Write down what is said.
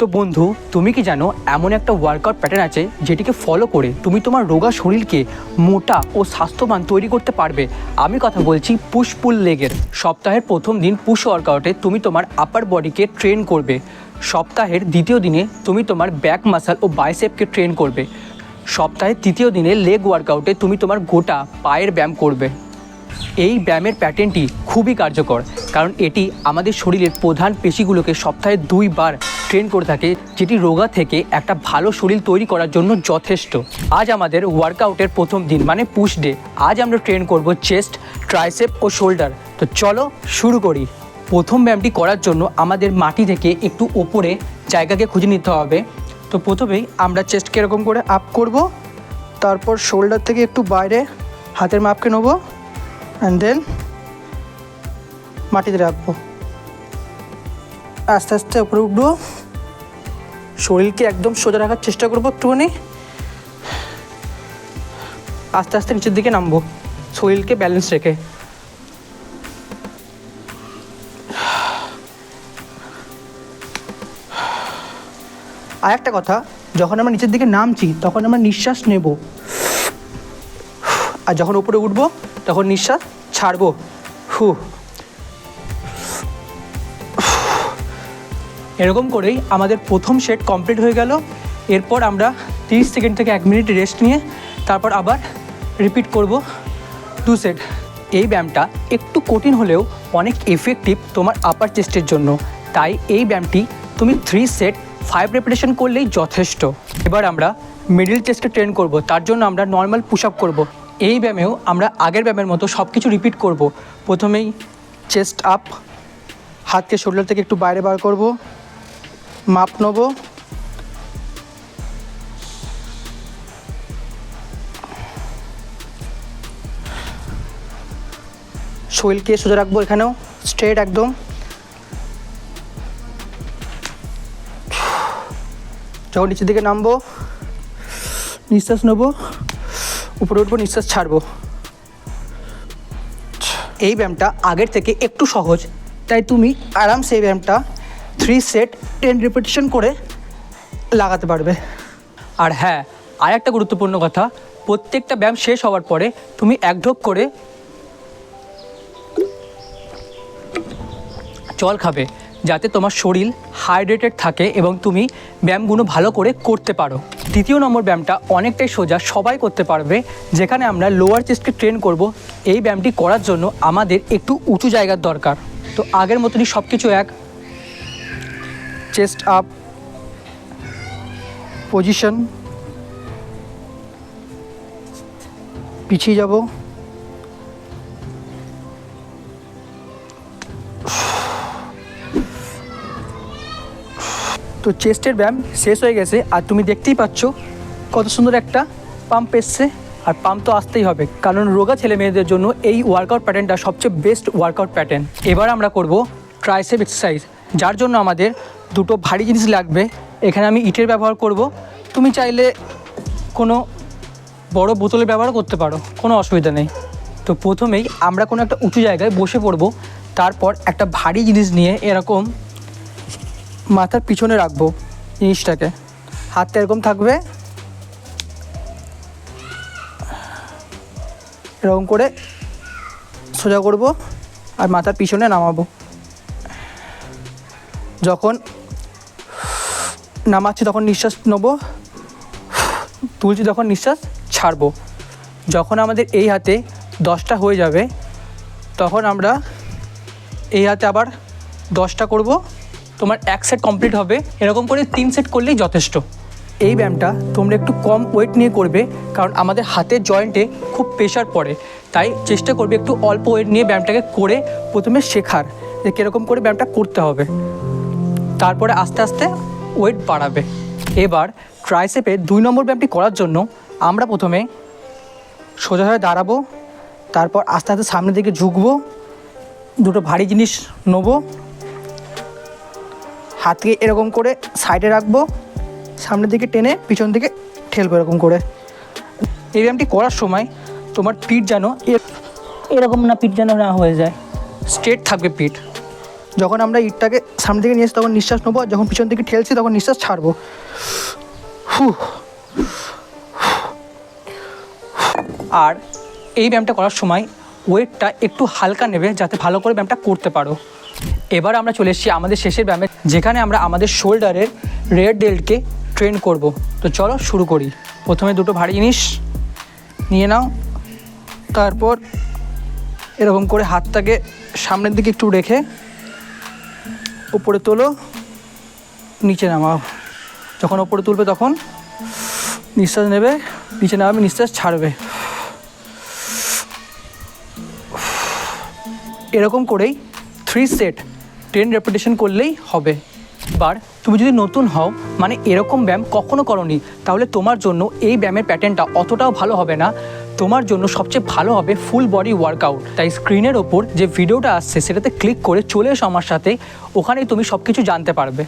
তো বন্ধু, তুমি কি জানো, এমন একটা ওয়ার্কআউট প্যাটার্ন আছে যেটিকে ফলো করে তুমি তোমার রোগা শরীরকে মোটা ও স্বাস্থ্যবান তৈরি করতে পারবে। আমি কথা বলছি পুশ পুল লেগের সপ্তাহের প্রথম দিন পুশ ওয়ার্কআউটে তুমি তোমার আপার বডিকে ট্রেন করবে। সপ্তাহের দ্বিতীয় দিনে তুমি তোমার ব্যাক মাসাল ও বাইসেপকে ট্রেন করবে। সপ্তাহের তৃতীয় দিনে লেগ ওয়ার্কআউটে তুমি তোমার গোটা পায়ের ব্যায়াম করবে। এই ব্যায়ামের প্যাটার্নটি খুবই কার্যকর, কারণ এটি আমাদের শরীরের প্রধান পেশিগুলোকে সপ্তাহে দুইবার ট্রেন করে থাকে, যেটি রোগা থেকে একটা ভালো শরীর তৈরি করার জন্য যথেষ্ট। আজ আমাদের ওয়ার্কআউটের প্রথম দিন মানে পুশ ডে আজ আমরা ট্রেন করব চেস্ট ট্রাইসেপ ও শোল্ডার তো চলো শুরু করি। প্রথম ব্যায়ামটি করার জন্য আমাদের মাটি থেকে একটু ওপরে জায়গাকে খুঁজে নিতে হবে। তো প্রথমেই আমরা চেস্টকে এরকম করে আপ করব, তারপর শোল্ডার থেকে একটু বাইরে হাতের মাপকে নেব। অ্যান্ড দেন মাটিতে রাখব। আস্তে আস্তে উপরে উঠবো। শরীরকে একদম সোজা রাখার চেষ্টা করব একটুখানি। আস্তে আস্তে নিচের দিকে নামবো। শরীরকে ব্যালেন্স রেখে। আর একটা কথা, যখন আমরা নিচের দিকে নামছি, তখন আমরা নিঃশ্বাস নেব। আর যখন উপরে উঠবো, তখন নিঃশ্বাস ছাড়বো। হু। এরকম করেই আমাদের প্রথম সেট কমপ্লিট হয়ে গেল। এরপর আমরা তিরিশ সেকেন্ড থেকে এক মিনিট রেস্ট নিয়ে তারপর আবার রিপিট করব দু সেট এই ব্যায়ামটা একটু কঠিন হলেও অনেক এফেক্টিভ তোমার আপার চেস্টের জন্য। তাই এই ব্যায়ামটি তুমি থ্রি সেট ফাইভ রেপিটেশন করলেই যথেষ্ট। এবার আমরা মিডিল চেস্টে ট্রেন করব। তার জন্য আমরা নর্মাল পুশ আপ করব। এই ব্যায়ামেও আমরা আগের ব্যায়ামের মতো সব কিছু রিপিট করব। প্রথমেই চেস্ট আপ হাতকে শোল্ডার থেকে একটু বাইরে বার করব, মাপ নেব। শরীরকে সোজা রাখব এখানেও স্ট্রেট একদম। যখন নিচের দিকে নামবো, নিঃশ্বাস নেব। উপরে উঠবো নিঃশ্বাস ছাড়বো। এই ব্যায়ামটা আগের থেকে একটু সহজ। তাই তুমি আরামসে এই ব্যায়ামটা থ্রি সেট টেন রিপিটেশন করে লাগাতে পারবে। আর হ্যাঁ আর একটা গুরুত্বপূর্ণ কথা, প্রত্যেকটা ব্যায়াম শেষ হওয়ার পরে তুমি এক ঢোক করে জল খাবে। যাতে তোমার শরীর হাইড্রেটেড থাকে এবং তুমি ব্যায়ামগুলো ভালো করে করতে পারো। দ্বিতীয় নম্বর ব্যায়ামটা অনেকটাই সোজা, সবাই করতে পারবে। যেখানে আমরা লোয়ার চেস্টকে ট্রেন করব। এই ব্যায়ামটি করার জন্য আমাদের একটু উঁচু জায়গার দরকার। তো আগের মতনই সব কিছু এক। চেস্ট আপ পজিশন পিছিয়ে যাব। তো চেস্টের ব্যায়াম শেষ হয়ে গেছে আর তুমি দেখতেই পাচ্ছ কত সুন্দর একটা পাম্প এসছে। আর পাম্প তো আসতেই হবে, কারণ রোগা ছেলে মেয়েদের জন্য এই ওয়ার্কআউট প্যাটার্নটা সবচেয়ে বেস্ট ওয়ার্কআউট প্যাটার্ন এবার আমরা করব ট্রাইসেপ এক্সারসাইজ যার জন্য আমাদের দুটো ভারী জিনিস লাগবে। এখানে আমি ইটের ব্যবহার করব। তুমি চাইলে কোনো বড় বোতলের ব্যবহার করতে পারো, কোনো অসুবিধা নেই। তো প্রথমেই আমরা কোনো একটা উঁচু জায়গায় বসে পড়ব, তারপর একটা ভারী জিনিস নিয়ে এরকম মাথার পিছনে রাখব জিনিসটাকে। হাতটা এরকম থাকবে? এরকম করে সোজা করব আর মাথার পিছনে নামাবো। যখন নামাচ্ছি তখন নিঃশ্বাস নেব, তুলছি তখন নিঃশ্বাস ছাড়বো। যখন আমাদের এই হাতে দশটা হয়ে যাবে, তখন আমরা এই হাতে আবার দশটা করব। তোমার এক সেট কমপ্লিট হবে। এরকম করে তিন সেট করলেই যথেষ্ট। এই ব্যায়ামটা তোমরা একটু কম ওয়েট নিয়ে করবে, কারণ আমাদের হাতের জয়েন্টে খুব প্রেশার পড়ে। তাই চেষ্টা করবে একটু অল্প ওয়েট নিয়ে ব্যায়ামটাকে করে প্রথমে শেখার যে কীরকম করে ব্যায়ামটা করতে হবে। তারপরে আস্তে আস্তে ওয়েট বাড়াবে। এবার ট্রাইসেপে দুই নম্বর ব্যায়ামটি করার জন্য আমরা প্রথমে সোজা হয়ে দাঁড়াবো, তারপর আস্তে আস্তে সামনের দিকে ঝুঁকবো, দুটো ভারী জিনিস নেব হাতকে এরকম করে সাইডে রাখব, সামনের দিকে টেনে পিছন দিকে ঠেলবো এরকম করে। এই ব্যায়ামটি করার সময় তোমার পিঠ যেন এরকম না পিঠ যেন না হয়ে যায়। স্ট্রেট থাকবে পিঠ। যখন আমরা ইটটাকে সামনে দিকে নিয়ে তখন নিঃশ্বাস নেব যখন পিছন দিকে ঠেলছি তখন নিঃশ্বাস ছাড়বো। হু আর এই ব্যায়ামটা করার সময় ওয়েটটা একটু হালকা নেবে যাতে ভালো করে ব্যায়ামটা করতে পারো। এবার আমরা চলে এসেছি আমাদের শেষের ব্যায়ামে যেখানে আমরা আমাদের শোল্ডারের রেড ডেল্টকে ট্রেন করব। তো চলো শুরু করি। প্রথমে দুটো ভারী জিনিস নিয়ে নাও। তারপর এরকম করে হাতটাকে সামনের দিকে একটু রেখে উপরে তোলো, নিচে নামাও। যখন ওপরে তুলবে তখন নিঃশ্বাস নেবে, নিচে নামাবে, নিঃশ্বাস ছাড়বে। এরকম করেই থ্রি সেট টেন রেপুটেশন করলেই হবে। বার, তুমি যদি নতুন হও মানে এরকম ব্যায়াম কখনো করনি, তাহলে তোমার জন্য এই ব্যায়ামের প্যাটার্নটা অতটাও ভালো হবে না। তোমার জন্য সবচেয়ে ভালো হবে ফুল বডি ওয়ার্কআউট তাই স্ক্রিনের ওপর যে ভিডিওটা আসছে, সেটাতে ক্লিক করে চলে এসো আমার সাথে, ওখানেই তুমি সব কিছু জানতে পারবে।